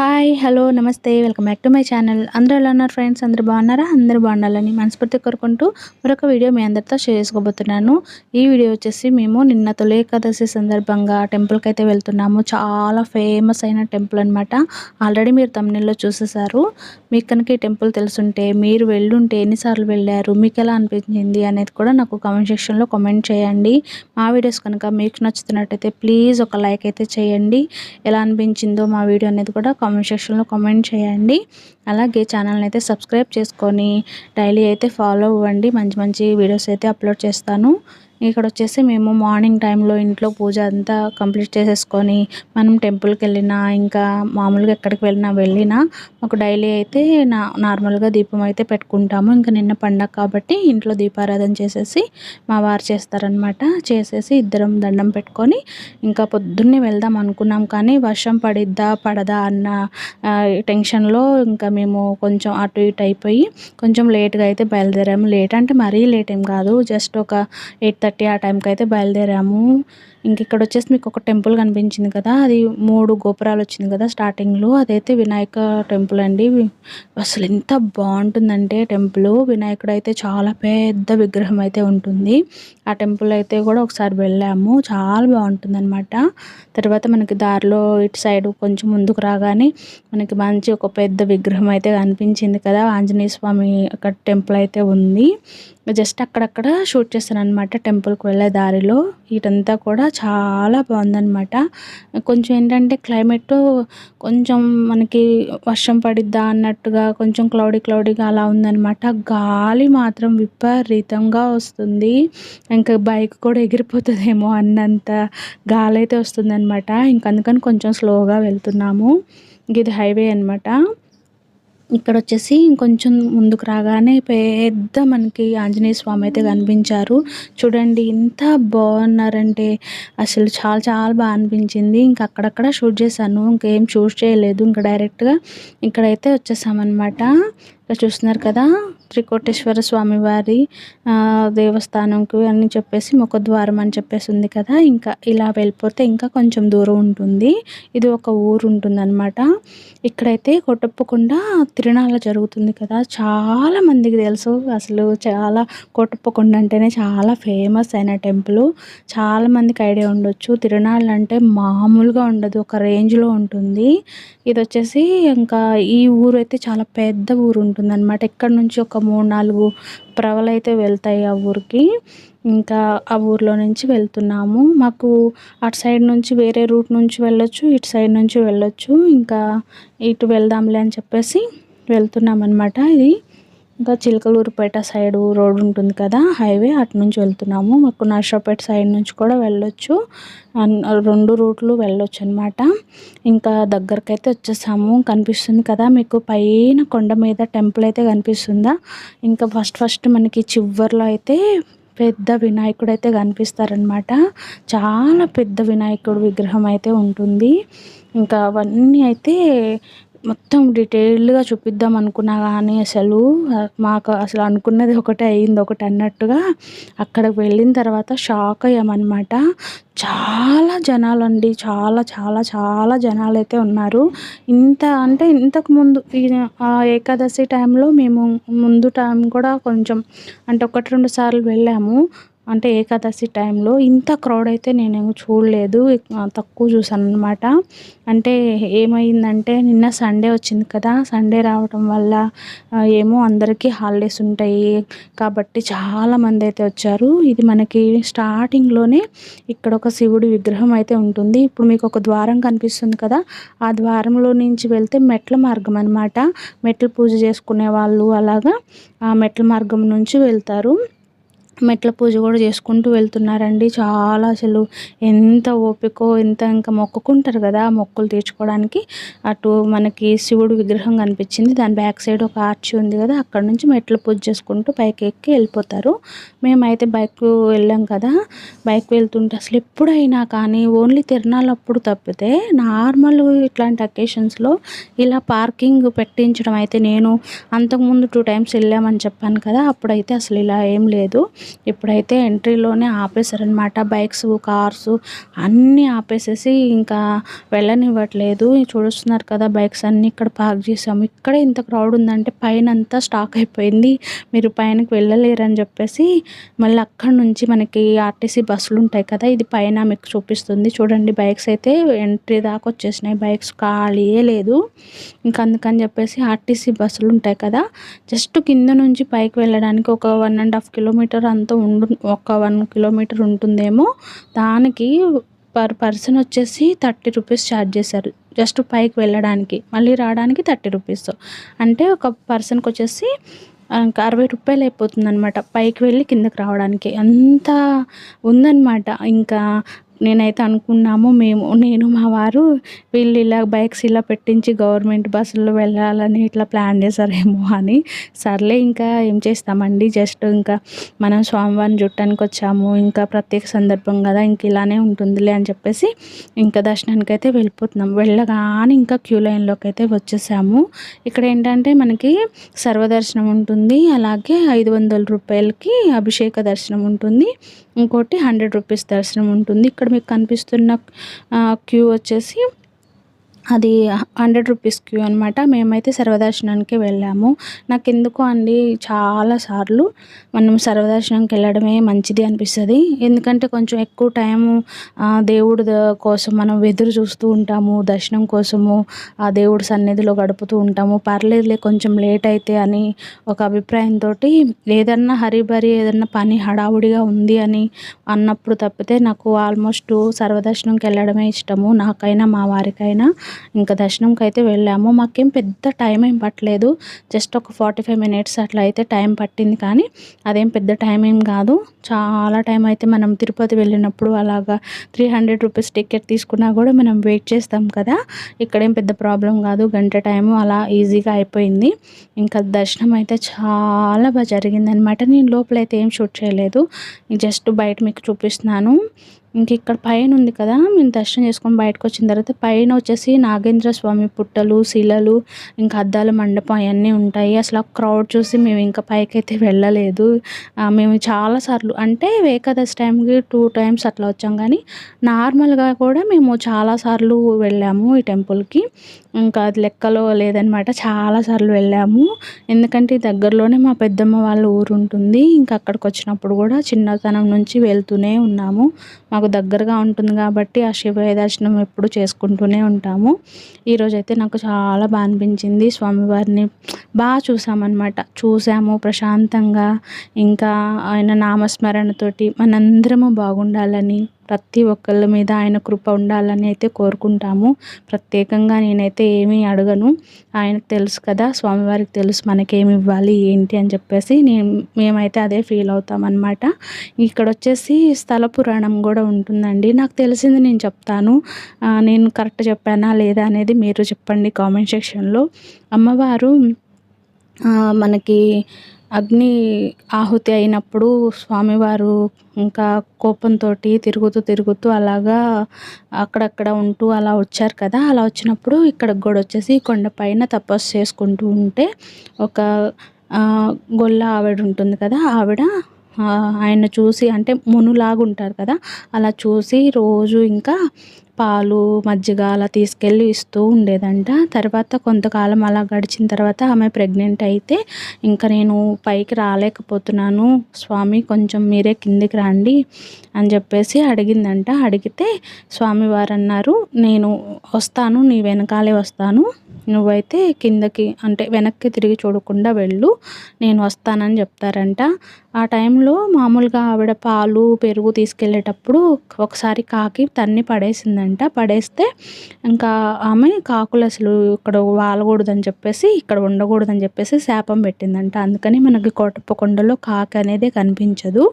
Hi hello నమస్తే welcome back to my channel అందరూ ఎలా ఉన్నారు ఫ్రెండ్స్ అందరూ బాగున్నారా? అందరూ బాగుండాలని మనస్ఫూర్తి కోరుకుంటూ మరొక వీడియో మీ అందరితో షేర్ చేసుకోబోతున్నాను. ఈ వీడియో వచ్చేసి మేము నిన్న తొలి ఏకాదశి సందర్భంగా టెంపుల్కి అయితే వెళ్తున్నాము. చాలా ఫేమస్ అయిన టెంపుల్ అనమాట ఆల్రెడీ మీరు తమిళలో చూసేసారు మీకు కనుక ఈ టెంపుల్ తెలుసుంటే మీరు వెళ్ళుంటే ఎన్నిసార్లు వెళ్ళారు మీకు ఎలా అనిపించింది అనేది కూడా నాకు కామెంట్ సెక్షన్లో కామెంట్ చేయండి. మా వీడియోస్ కనుక మీకు నచ్చుతున్నట్టయితే ప్లీజ్ ఒక లైక్ అయితే చేయండి. ఎలా అనిపించిందో మా వీడియో అనేది కూడా కామెంట్ సెక్షన్లో కామెంట్ చేయండి. అలాగే ఛానల్ని అయితే సబ్స్క్రైబ్ చేసుకొని డైలీ అయితే ఫాలో అవ్వండి. మంచి మంచి వీడియోస్ అయితే అప్లోడ్ చేస్తాను. ఇక్కడ వచ్చేసి మేము మార్నింగ్ టైంలో ఇంట్లో పూజ అంతా కంప్లీట్ చేసేసుకొని మనం టెంపుల్కి వెళ్ళినా ఇంకా మామూలుగా ఎక్కడికి వెళ్ళినా వెళ్ళినా మాకు డైలీ అయితే నా నార్మల్గా దీపం అయితే పెట్టుకుంటాము. ఇంకా నిన్న పండగ కాబట్టి ఇంట్లో దీపారాధన చేసేసి మా వారు చేస్తారనమాట చేసేసి ఇద్దరం దండం పెట్టుకొని ఇంకా పొద్దున్నే వెళ్దాం అనుకున్నాం కానీ వర్షం పడిద్దా పడదా అన్న టెన్షన్లో ఇంకా మేము కొంచెం అటు ఇటు అయిపోయి కొంచెం లేట్గా అయితే బయలుదేరాము. లేట్ అంటే మరీ లేట్ ఏం కాదు. జస్ట్ ఒక ఎయిట్ థర్టీ ఆ టైంకి అయితే బయలుదేరాము. ఇంక ఇక్కడ వచ్చేసి మీకు ఒక టెంపుల్ కనిపించింది కదా అది మూడు గోపురాలు వచ్చింది కదా స్టార్టింగ్లో అదైతే వినాయక టెంపుల్ అండి. అసలు ఎంత బాగుంటుందంటే టెంపుల్. వినాయకుడు అయితే చాలా పెద్ద విగ్రహం అయితే ఉంటుంది. ఆ టెంపుల్ అయితే కూడా ఒకసారి వెళ్ళాము. చాలా బాగుంటుంది అనమాట తర్వాత మనకి దారిలో ఇటు సైడ్ కొంచెం ముందుకు రాగానే మనకి మంచి ఒక పెద్ద విగ్రహం అయితే కనిపించింది కదా ఆంజనేయ స్వామి అక్కడ టెంపుల్ అయితే ఉంది. జస్ట్ అక్కడక్కడ షూట్ చేస్తాను అనమాట టెంపుల్కి వెళ్ళే దారిలో. వీటంతా కూడా చాలా బాగుందనమాట కొంచెం ఏంటంటే క్లైమేట్ కొంచెం మనకి వర్షం పడిద్దా అన్నట్టుగా కొంచెం క్లౌడీ క్లౌడీగా అలా ఉందనమాట గాలి మాత్రం విపరీతంగా వస్తుంది. ఇంకా బైక్ కూడా ఎగిరిపోతుందేమో అన్నంత గాలి అయితే వస్తుందన్నమాట. ఇంక అందుకని కొంచెం స్లోగా వెళ్తున్నాము. ఇది హైవే అనమాట ఇక్కడ వచ్చేసి ఇంకొంచెం ముందుకు రాగానే పెద్ద మనకి ఆంజనేయ స్వామి అయితే కనిపించారు. చూడండి ఎంత బాగున్నారంటే అసలు చాలా చాలా బాగా అనిపించింది. ఇంకా అక్కడక్కడ షూట్ చేశాను. ఇంకేం షూట్ చేయలేదు. ఇంకా డైరెక్ట్గా ఇక్కడైతే వచ్చేసామన్నమాట. ఇక్కడ చూస్తున్నారు కదా త్రికోటేశ్వర స్వామి వారి దేవస్థానంకి అని చెప్పేసి ముఖద్వారం అని చెప్పేసి ఉంది కదా. ఇంకా ఇలా వెళ్ళిపోతే ఇంకా కొంచెం దూరం ఉంటుంది. ఇది ఒక ఊరు ఉంటుందన్నమాట. ఇక్కడైతే కొట్టప్పకుండా తిరునాళ్ళ జరుగుతుంది కదా. చాలా మందికి తెలుసు అసలు చాలా కొట్టప్పకొండ అంటేనే చాలా ఫేమస్ అయిన టెంపుల్. చాలా మందికి ఐడియా ఉండొచ్చు. తిరునాళ్ళు అంటే మామూలుగా ఉండదు ఒక రేంజ్లో ఉంటుంది. ఇది వచ్చేసి ఇంకా ఈ ఊరు అయితే చాలా పెద్ద ఊరు ఉంటుంది అనమాట ఇక్కడ నుంచి ఒక మూడు నాలుగు ప్రవలు అయితే వెళ్తాయి ఆ ఊరికి. ఇంకా ఆ ఊర్లో నుంచి వెళ్తున్నాము. మాకు అటు సైడ్ నుంచి వేరే రూట్ నుంచి వెళ్ళొచ్చు ఇటు సైడ్ నుంచి వెళ్ళొచ్చు. ఇంకా ఇటు వెళ్దాంలే అని చెప్పేసి వెళ్తున్నాం అనమాట ఇది. ఇంకా చిలకలూరుపేట సైడ్ రోడ్ ఉంటుంది కదా హైవే అటు నుంచి వెళ్తున్నాము. మాకు నర్సాపేట సైడ్ నుంచి కూడా వెళ్ళొచ్చు. రెండు రూట్లు వెళ్ళొచ్చు అనమాట ఇంకా దగ్గరకైతే అయితే వచ్చేసాము. కనిపిస్తుంది కదా మీకు పైన కొండ మీద టెంపుల్ అయితే కనిపిస్తుందా? ఇంకా ఫస్ట్ ఫస్ట్ మనకి చివరిలో అయితే పెద్ద వినాయకుడు అయితే కనిపిస్తారనమాట. చాలా పెద్ద వినాయకుడు విగ్రహం అయితే ఉంటుంది. ఇంకా అవన్నీ అయితే మొత్తం డీటెయిల్డ్గా చూపిద్దాం అనుకున్నా కానీ అసలు మాకు అసలు అనుకున్నది ఒకటే అయింది ఒకటి అన్నట్టుగా అక్కడికి వెళ్ళిన తర్వాత షాక్ అయ్యామన్నమాట. చాలా జనాలు అండి చాలా చాలా చాలా జనాలు అయితే ఉన్నారు. ఇంత అంటే ఇంతకు ముందు ఏకాదశి టైంలో మేము ముందు టైం కూడా కొంచెం అంటే ఒకటి రెండు సార్లు వెళ్ళాము. అంటే ఏకాదశి టైంలో ఇంత క్రౌడ్ అయితే నేను చూడలేదు తక్కువ చూసాను అనమాట అంటే ఏమైందంటే నిన్న సండే వచ్చింది కదా సండే రావడం వల్ల ఏమో అందరికీ హాలిడేస్ ఉంటాయి కాబట్టి చాలామంది అయితే వచ్చారు. ఇది మనకి స్టార్టింగ్లోనే ఇక్కడ ఒక శివుడి విగ్రహం అయితే ఉంటుంది. ఇప్పుడు మీకు ఒక ద్వారం కనిపిస్తుంది కదా ఆ ద్వారంలో నుంచి వెళ్తే మెట్ల మార్గం అనమాట మెట్లు పూజ చేసుకునే వాళ్ళు అలాగా ఆ మెట్ల మార్గం నుంచి వెళ్తారు. మెట్ల పూజ కూడా చేసుకుంటూ వెళ్తున్నారండి. చాలా అసలు ఎంత ఓపికో ఎంత ఇంకా మొక్కుకుంటారు కదా మొక్కులు తీర్చుకోవడానికి. అటు మనకి శివుడు విగ్రహం కనిపించింది. దాని బ్యాక్ సైడ్ ఒక ఆర్చి ఉంది కదా అక్కడ నుంచి మెట్ల పూజ చేసుకుంటూ పైకి ఎక్కి వెళ్ళిపోతారు. మేమైతే బైక్ వెళ్ళాం కదా బైక్ వెళ్తుంటే అసలు ఎప్పుడైనా కానీ ఓన్లీ తిరణాలప్పుడు తప్పితే నార్మల్ ఇట్లాంటి అకేషన్స్లో ఇలా పార్కింగ్ పెట్టించడం అయితే నేను అంతకుముందు టూ టైమ్స్ వెళ్ళామని చెప్పాను కదా అప్పుడైతే అసలు ఇలా ఏం లేదు. ఇప్పుడైతే ఎంట్రీలోనే ఆపేశారనమాట బైక్స్ కార్స్ అన్నీ ఆపేసేసి ఇంకా వెళ్ళనివ్వట్లేదు. చూస్తున్నారు కదా బైక్స్ అన్నీ ఇక్కడ పార్క్ చేసాము ఇక్కడే ఇంత క్రౌడ్ ఉందంటే పైన అంతా స్టాక్ అయిపోయింది. మీరు పైనకి వెళ్ళలేరు అని చెప్పేసి మళ్ళీ అక్కడ నుంచి మనకి ఆర్టీసీ బస్సులు ఉంటాయి కదా ఇది పైన మీకు చూపిస్తుంది. చూడండి బైక్స్ అయితే ఎంట్రీ దాకా వచ్చేసినాయి. బైక్స్ ఖాళీయే లేదు. ఇంకా అందుకని చెప్పేసి ఆర్టీసీ బస్సులు ఉంటాయి కదా జస్ట్ కింద నుంచి పైకి వెళ్ళడానికి ఒక వన్ అండ్ హాఫ్ కిలోమీటర్ అంతా ఉండు ఒక వన్ కిలోమీటర్ ఉంటుందేమో. దానికి పర్ పర్సన్ వచ్చేసి థర్టీ రూపీస్ ఛార్జ్ చేశారు జస్ట్ పైకి వెళ్ళడానికి మళ్ళీ రావడానికి థర్టీ రూపీస్. అంటే ఒక పర్సన్కి వచ్చేసి ఇంకా అరవై రూపాయలు అయిపోతుంది అనమాట పైకి వెళ్ళి కిందకి రావడానికి. అంత ఉందన్నమాట. ఇంకా నేనైతే అనుకున్నాము మేము నేను మా వారు వీళ్ళు ఇలా బైక్స్ ఇలా పెట్టించి గవర్నమెంట్ బస్సుల్లో వెళ్ళాలని ఇట్లా ప్లాన్ చేశారేమో అని. సర్లే ఇంకా ఏం చేస్తామండి? జస్ట్ ఇంకా మనం స్వామివారిని చుట్టానికి వచ్చాము. ఇంకా ప్రత్యేక సందర్భం కదా ఇంక ఇలానే ఉంటుందిలే అని చెప్పేసి ఇంకా దర్శనానికి అయితే వెళ్ళిపోతున్నాం. వెళ్ళగానే ఇంకా క్యూ లైన్లోకి అయితే వచ్చేసాము. ఇక్కడ ఏంటంటే మనకి సర్వదర్శనం ఉంటుంది అలాగే ఐదు వందల రూపాయలకి అభిషేక దర్శనం ఉంటుంది ఇంకోటి హండ్రెడ్ రూపీస్ దర్శనం ఉంటుంది. ఇక్కడ మీకు కనిపిస్తున్న క్యూ వచ్చేసి అది హండ్రెడ్ రూపీస్ క్యూ అనమాట మేమైతే సర్వదర్శనానికి వెళ్ళాము. నాకు ఎందుకో అండి చాలాసార్లు మనం సర్వదర్శనంకి వెళ్ళడమే మంచిది అనిపిస్తుంది. ఎందుకంటే కొంచెం ఎక్కువ టైము దేవుడి కోసం మనం ఎదురు చూస్తూ ఉంటాము దర్శనం కోసము ఆ దేవుడి సన్నిధిలో గడుపుతూ ఉంటాము. పర్లేదులే కొంచెం లేట్ అయితే అని ఒక అభిప్రాయంతో ఏదన్నా హరిబరి ఏదన్నా పని హడావుడిగా ఉంది అని అన్నప్పుడు తప్పితే నాకు ఆల్మోస్ట్ సర్వదర్శనంకి వెళ్ళడమే ఇష్టము. నాకైనా మా వారికైనా ఇంకా దర్శనంకి అయితే వెళ్ళాము. మాకేం పెద్ద టైం ఏం పట్టలేదు. జస్ట్ ఒక ఫార్టీ ఫైవ్ మినిట్స్ అట్లా అయితే టైం పట్టింది కానీ అదేం పెద్ద టైం ఏం కాదు. చాలా టైం అయితే మనం తిరుపతి వెళ్ళినప్పుడు అలాగా త్రీ హండ్రెడ్ రూపీస్ టికెట్ తీసుకున్నా కూడా మనం వెయిట్ చేస్తాం కదా. ఇక్కడేం పెద్ద ప్రాబ్లం కాదు. గంట టైము అలా ఈజీగా అయిపోయింది. ఇంకా దర్శనం అయితే చాలా బాగా జరిగిందనమాట నేను లోపలైతే ఏం షూట్ చేయలేదు. జస్ట్ బయట మీకు చూపిస్తున్నాను. ఇంక ఇక్కడ పైన ఉంది కదా మేము దర్శనం చేసుకొని బయటకు వచ్చిన తర్వాత పైన వచ్చేసి నాగేంద్ర స్వామి పుట్టలు శిలలు ఇంకా అద్దాల మండపం అవన్నీ ఉంటాయి. అసలు ఆ క్రౌడ్ చూసి మేము ఇంకా పైకైతే వెళ్ళలేదు. మేము చాలాసార్లు అంటే ఏకాదశి టైంకి టూ టైమ్స్ అట్లా వచ్చాం. కానీ నార్మల్గా కూడా మేము చాలాసార్లు వెళ్ళాము ఈ టెంపుల్కి ఇంకా అది లెక్కలో లేదనమాట చాలాసార్లు వెళ్ళాము. ఎందుకంటే దగ్గరలోనే మా పెద్దమ్మ వాళ్ళ ఊరు ఉంటుంది. ఇంకా అక్కడికి వచ్చినప్పుడు కూడా చిన్నతనం నుంచి వెళ్తూనే ఉన్నాము. మాకు దగ్గరగా ఉంటుంది కాబట్టి ఆ శివయ్య దర్శనం ఎప్పుడు చేసుకుంటూనే ఉంటాము. ఈరోజైతే నాకు చాలా బాగా అనిపించింది స్వామివారిని. బాగా చూసామన్నమాట. చూసాము ప్రశాంతంగా. ఇంకా ఆయన నామస్మరణతోటి మనందరము బాగుండాలని ప్రతి ఒక్కళ్ళ మీద ఆయన కృప ఉండాలని అయితే కోరుకుంటాము. ప్రత్యేకంగా నేనైతే ఏమీ అడగను. ఆయనకు తెలుసు కదా స్వామివారికి తెలుసు మనకేమి ఇవ్వాలి ఏంటి అని చెప్పేసి నేను మేమైతే అదే ఫీల్ అవుతాం అనమాట ఇక్కడ వచ్చేసి స్థల పురాణం కూడా ఉంటుందండి. నాకు తెలిసింది నేను చెప్తాను. నేను కరెక్ట్ చెప్పానా లేదా అనేది మీరు చెప్పండి కామెంట్ సెక్షన్లో. అమ్మవారు మనకి అగ్ని ఆహుతి అయినప్పుడు స్వామివారు ఇంకా కోపంతో తిరుగుతూ తిరుగుతూ అలాగా అక్కడక్కడ ఉంటూ అలా వచ్చారు కదా. అలా వచ్చినప్పుడు ఇక్కడికి కూడా వచ్చేసి కొండపైన తపస్సు చేసుకుంటూ ఉంటే ఒక గొల్ల ఆవిడ ఉంటుంది కదా. ఆవిడ ఆయన చూసి అంటే మునులాగా ఉంటారు కదా. అలా చూసి రోజు ఇంకా పాలు మజ్జిగ అలా తీసుకెళ్ళి ఇస్తూ ఉండేదంట. తర్వాత కొంతకాలం అలా గడిచిన తర్వాత ఆమె ప్రెగ్నెంట్ అయితే ఇంకా నేను పైకి రాలేకపోతున్నాను స్వామి కొంచెం మీరే కిందికి రండి అని చెప్పేసి అడిగిందంట. అడిగితే స్వామివారు అన్నారు నేను వస్తాను నీ వెనకాలే వస్తాను. నువ్వైతే కిందకి అంటే వెనక్కి తిరిగి చూడకుండా వెళ్ళు. నేను వస్తానని చెప్తారంట. ఆ టైంలో మామూలుగా ఆవిడ పాలు పెరుగు తీసుకెళ్ళేటప్పుడు ఒకసారి కాకి తన్ని పడేసిందంట. పడేస్తే ఇంకా ఆమె కాకులు అసలు ఇక్కడ వాలకూడదని చెప్పేసి ఇక్కడ ఉండకూడదని చెప్పేసి శాపం పెట్టిందంట. అందుకని మనకి కోటప్పకొండలో కాకి అనేది కనిపించదు.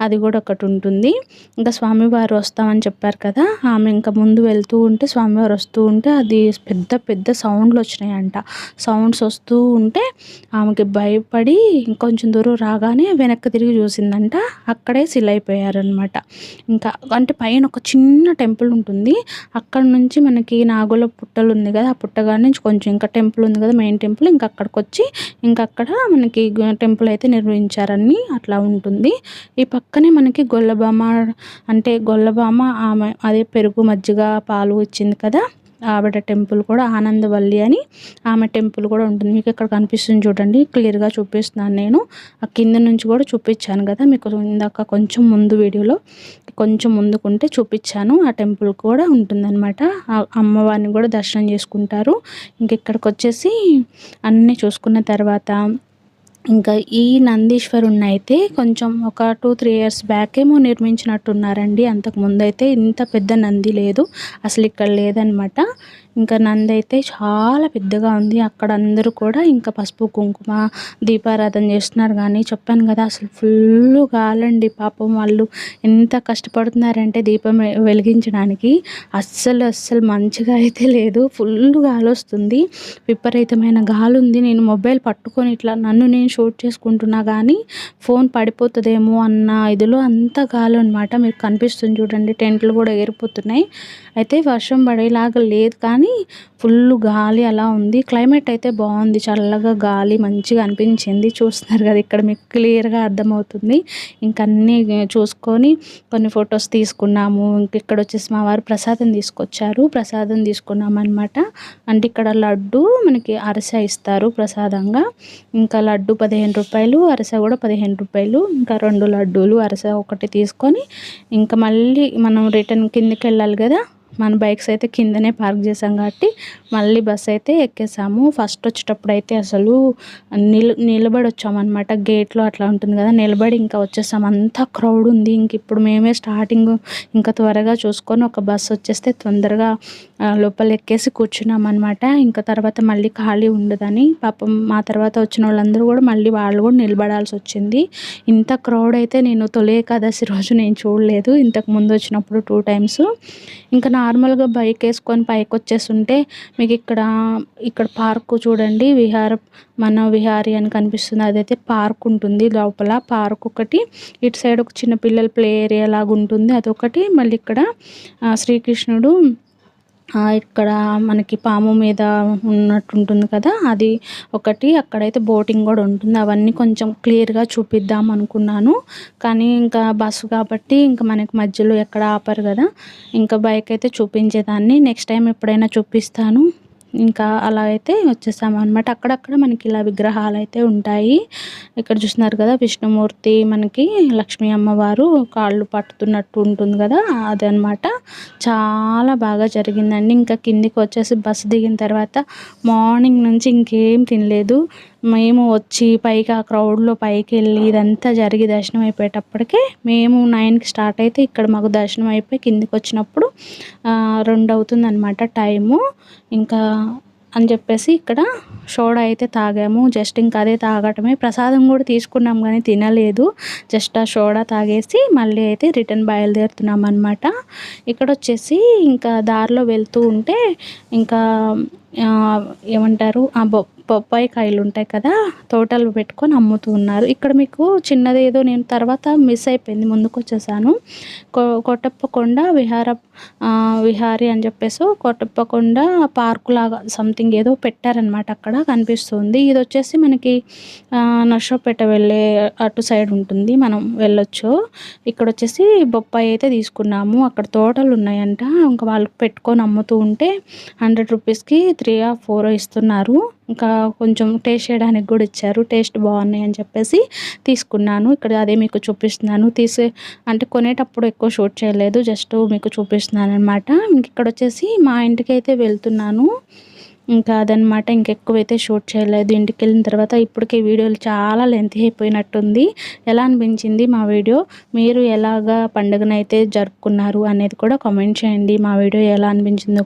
అది కూడా ఒకటి ఉంటుంది. ఇంకా స్వామివారు వస్తామని చెప్పారు కదా ఆమె ఇంకా ముందు వెళ్తూ ఉంటే స్వామివారు వస్తూ ఉంటే అది పెద్ద పెద్ద సౌండ్లు వచ్చినాయంట. సౌండ్స్ వస్తూ ఉంటే ఆమెకి భయపడి ఇంకొంచెం దూరం రాగానే వెనక్కి వెనక్కి తిరిగి చూసిందంట అక్కడే సిల్ అయిపోయారనమాట ఇంకా అంటే పైన ఒక చిన్న టెంపుల్ ఉంటుంది. అక్కడ నుంచి మనకి నాగుల పుట్టలు ఉంది కదా ఆ పుట్టగారి నుంచి కొంచెం ఇంకా టెంపుల్ ఉంది కదా మెయిన్ టెంపుల్. ఇంకా అక్కడికి వచ్చి ఇంకా అక్కడ మనకి టెంపుల్ అయితే నిర్వహించారని అట్లా ఉంటుంది. ఈ పక్కనే మనకి గొల్లబామ అంటే గొల్లబామ ఆమె అదే పెరుగు మజ్జిగ పాలు ఇచ్చింది కదా. ఆవిడ టెంపుల్ కూడా ఆనందవల్లి అని ఆమె టెంపుల్ కూడా ఉంటుంది. మీకు ఇక్కడ కనిపిస్తుంది చూడండి. క్లియర్గా చూపిస్తున్నాను నేను. ఆ కింద నుంచి కూడా చూపించాను కదా. మీకు ఇందాక కొంచెం ముందు వీడియోలో కొంచెం ముందుకుంటే చూపించాను. ఆ టెంపుల్ కూడా ఉంటుందన్నమాట. అమ్మవారిని కూడా దర్శనం చేసుకుంటారు. ఇంక ఇక్కడికి వచ్చేసి అన్నీ చూసుకున్న తర్వాత ఇంకా ఈ నందీశ్వరుణ్ణి అయితే కొంచెం ఒక టూ త్రీ ఇయర్స్ బ్యాక్ ఏమో నిర్మించినట్టున్నారండి. అంతకు ముందైతే ఇంత పెద్ద నంది లేదు. అసలు ఇక్కడ లేదనమాట. ఇంకా నంది అయితే చాలా పెద్దగా ఉంది. అక్కడ అందరూ కూడా ఇంకా పసుపు కుంకుమ దీపారాధన చేస్తున్నారు. కానీ చెప్పాను కదా అసలు ఫుల్ గాలండి. పాపం వాళ్ళు ఎంత కష్టపడుతున్నారంటే దీపం వెలిగించడానికి. అస్సలు అస్సలు మంచిగా అయితే లేదు. ఫుల్ గాలి వస్తుంది విపరీతమైన గాలి ఉంది నేను మొబైల్ పట్టుకొని ఇట్లా నన్ను నేను షూట్ చేసుకుంటున్నా కానీ ఫోన్ పడిపోతుందేమో అన్న ఇదిలో అంత గాలి అనమాట మీకు కనిపిస్తుంది చూడండి. టెంట్లు కూడా ఎగిరిపోతున్నాయి అయితే వర్షం పడేలాగా లేదు కానీ ఫుల్ గాలి అలా ఉంది. క్లైమేట్ అయితే బాగుంది. చల్లగా గాలి మంచిగా అనిపించింది. చూస్తున్నారు కదా ఇక్కడ మీకు క్లియర్గా అర్థమవుతుంది. ఇంక అన్నీ చూసుకొని కొన్ని ఫొటోస్ తీసుకున్నాము. ఇంక ఇక్కడ వచ్చేసి మా వారు ప్రసాదం తీసుకొచ్చారు. ప్రసాదం తీసుకున్నాం అనమాట అంటే ఇక్కడ లడ్డు మనకి అరస ఇస్తారు ప్రసాదంగా. ఇంకా లడ్డు పదిహేను రూపాయలు అరస కూడా పదిహేను రూపాయలు ఇంకా రెండు లడ్డూలు అరస ఒకటి తీసుకొని ఇంకా మళ్ళీ మనం రిటర్న్ కిందకి వెళ్ళాలి కదా. మన బైక్స్ అయితే కిందనే పార్క్ చేసాం కాబట్టి మళ్ళీ బస్ అయితే ఎక్కేసాము. ఫస్ట్ వచ్చేటప్పుడు అయితే అసలు నిల్ నిలబడి వచ్చామన్నమాట. గేట్లో అట్లా ఉంటుంది కదా నిలబడి ఇంకా వచ్చేసాం. అంతా క్రౌడ్ ఉంది. ఇంక ఇప్పుడు మేమే స్టార్టింగ్ ఇంకా త్వరగా చూసుకొని ఒక బస్సు వచ్చేస్తే తొందరగా లోపల ఎక్కేసి కూర్చున్నాం అనమాట ఇంకా తర్వాత మళ్ళీ ఖాళీ ఉండదని పాపం మా తర్వాత వచ్చిన వాళ్ళందరూ కూడా మళ్ళీ వాళ్ళు కూడా నిలబడాల్సి వచ్చింది. ఇంత క్రౌడ్ అయితే నేను తొలి ఏకాదశి రోజు నేను చూడలేదు. ఇంతకు ముందు వచ్చినప్పుడు టూ టైమ్స్ ఇంకా నార్మల్గా బైక్ వేసుకొని పైకి వచ్చేస్తుంటే మీకు ఇక్కడ ఇక్కడ పార్క్ చూడండి. విహార మన విహారి అని కనిపిస్తుంది. అదైతే పార్క్ ఉంటుంది లోపల. పార్క్ ఒకటి ఇటు సైడ్ ఒక చిన్న పిల్లల ప్లే ఏరియా లాగా ఉంటుంది అదొకటి. మళ్ళీ ఇక్కడ శ్రీకృష్ణుడు ఇక్కడ మనకి పాము మీద ఉన్నట్టు ఉంటుంది కదా అది ఒకటి. అక్కడైతే బోటింగ్ కూడా ఉంటుంది. అవన్నీ కొంచెం క్లియర్గా చూపిద్దాం అనుకున్నాను. కానీ ఇంకా బస్సు కాబట్టి ఇంకా మనకి మధ్యలో ఎక్కడ ఆపరు కదా. ఇంకా బైక్ అయితే చూపించేదాన్ని. నెక్స్ట్ టైం ఎప్పుడైనా చూపిస్తాను. ఇంకా అలా అయితే వచ్చేసాము అనమాట అక్కడక్కడ మనకి ఇలా విగ్రహాలు అయితే ఉంటాయి. ఇక్కడ చూస్తున్నారు కదా విష్ణుమూర్తి మనకి లక్ష్మీ అమ్మవారు కాళ్ళు పట్టుతున్నట్టు ఉంటుంది కదా అదనమాట చాలా బాగా జరిగిందండి. ఇంకా కిందికి వచ్చేసి బస్సు దిగిన తర్వాత మార్నింగ్ నుంచి ఇంకేం తినలేదు. మేము వచ్చి పైకి ఆ క్రౌడ్లో పైకి వెళ్ళి ఇదంతా జరిగి దర్శనం అయిపోయేటప్పటికే మేము నైన్కి స్టార్ట్ అయితే ఇక్కడ మాకు దర్శనం అయిపోయి కిందికి వచ్చినప్పుడు రెండు అవుతుంది అనమాట టైము ఇంకా అని చెప్పేసి ఇక్కడ సోడా అయితే తాగాము. జస్ట్ ఇంకా అదే తాగటమే. ప్రసాదం కూడా తీసుకున్నాం కానీ తినలేదు. జస్ట్ ఆ సోడా తాగేసి మళ్ళీ అయితే రిటర్న్ బయలుదేరుతున్నాం అనమాట ఇక్కడ వచ్చేసి ఇంకా దారిలో వెళ్తూ ఉంటే ఇంకా ఏమంటారు? ఆ బొ బొప్పాయి కాయలు ఉంటాయి కదా తోటలు పెట్టుకొని అమ్ముతూ ఉన్నారు. ఇక్కడ మీకు చిన్నది ఏదో నేను తర్వాత మిస్ అయిపోయింది ముందుకు వచ్చేసాను కొట్టప్పకొండ విహార విహారీ అని చెప్పేసి కొట్టప్పకొండ పార్కు లాగా సంథింగ్ ఏదో పెట్టారనమాట అక్కడ కనిపిస్తుంది. ఇది వచ్చేసి మనకి నర్సోపేట వెళ్ళే అటు సైడ్ ఉంటుంది మనం వెళ్ళొచ్చు. ఇక్కడ వచ్చేసి బొప్పాయి అయితే తీసుకున్నాము. అక్కడ తోటలు ఉన్నాయంట ఇంకా వాళ్ళు పెట్టుకొని అమ్ముతూ ఉంటే హండ్రెడ్ రూపీస్కి త్రీ ఆ ఫోర్ ఇస్తున్నారు. ఇంకా కొంచెం టేస్ట్ చేయడానికి కూడా ఇచ్చారు. టేస్ట్ బాగున్నాయి అని చెప్పేసి తీసుకున్నాను. ఇక్కడ అదే మీకు చూపిస్తున్నాను. తీసే అంటే కొనేటప్పుడు ఎక్కువ షూట్ చేయలేదు. జస్ట్ మీకు చూపిస్తున్నాను అనమాట ఇంక ఇక్కడ వచ్చేసి మా ఇంటికి అయితే వెళ్తున్నాను. ఇంకా అదనమాట ఇంకెక్కువైతే షూట్ చేయలేదు. ఇంటికి వెళ్ళిన తర్వాత ఇప్పటికే వీడియోలు చాలా లెంత్ అయిపోయినట్టుంది. ఎలా అనిపించింది మా వీడియో మీరు ఎలాగా పండుగనైతే జరుపుకున్నారు అనేది కూడా కామెంట్ చేయండి. మా వీడియో ఎలా అనిపించిందో